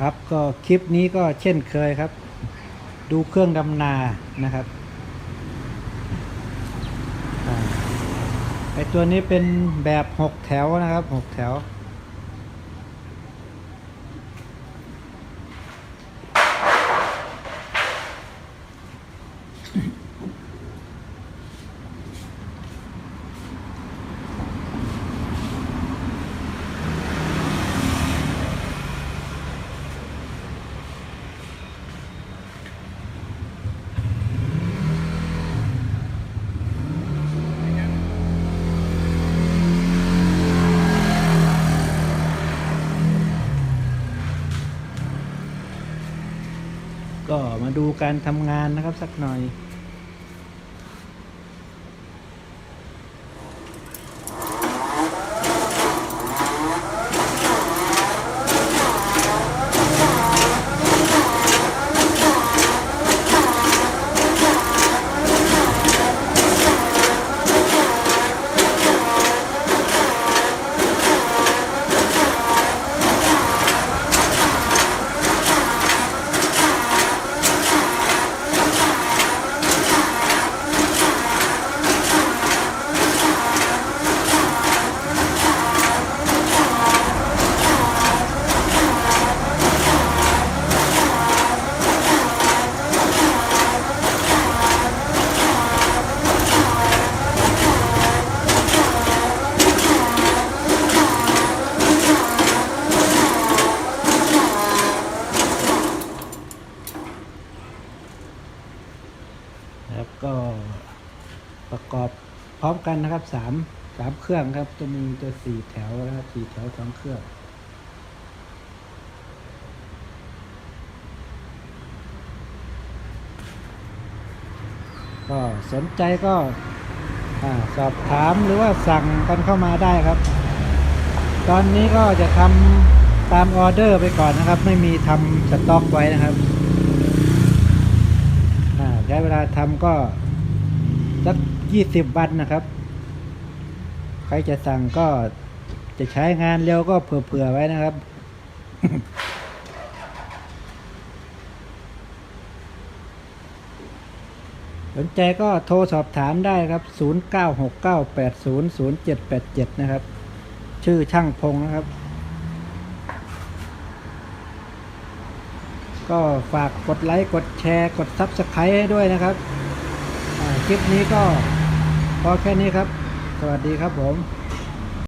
ครับก็คลิปนี้ก็เช่นเคยครับ ดูเครื่องดำนานะครับไอตัวนี้เป็นแบบหกแถวนะครับหกแถว ก็มาดูการทำงานนะครับสักหน่อย ก็ประกอบพร้อมกันนะครับสามสามเครื่องครับ จะมีตัวสี่แถวนะครับสี่แถวสองเครื่องก็สนใจก็อสอบถามหรือว่าสั่งกันเข้ามาได้ครับ ตอนนี้ก็จะทำตามออเดอร์ไปก่อนนะครับ ไม่มีทำสต็อกไว้นะครับ ช้เวลาทำก็สักยี่สิบวันนะครับ ใครจะสั่งก็จะใช้งานเร็วก็เผื่อๆไว้นะครับ สนใจก็โทรสอบถามได้ครับ 0969800787 นะครับ ชื่อช่างพงนะครับ ก็ฝากกดไลค์ กดแชร์ กดซับสไครต์ให้ด้วยนะครับ คลิปนี้ก็พอแค่นี้ครับ สวัสดีครับผม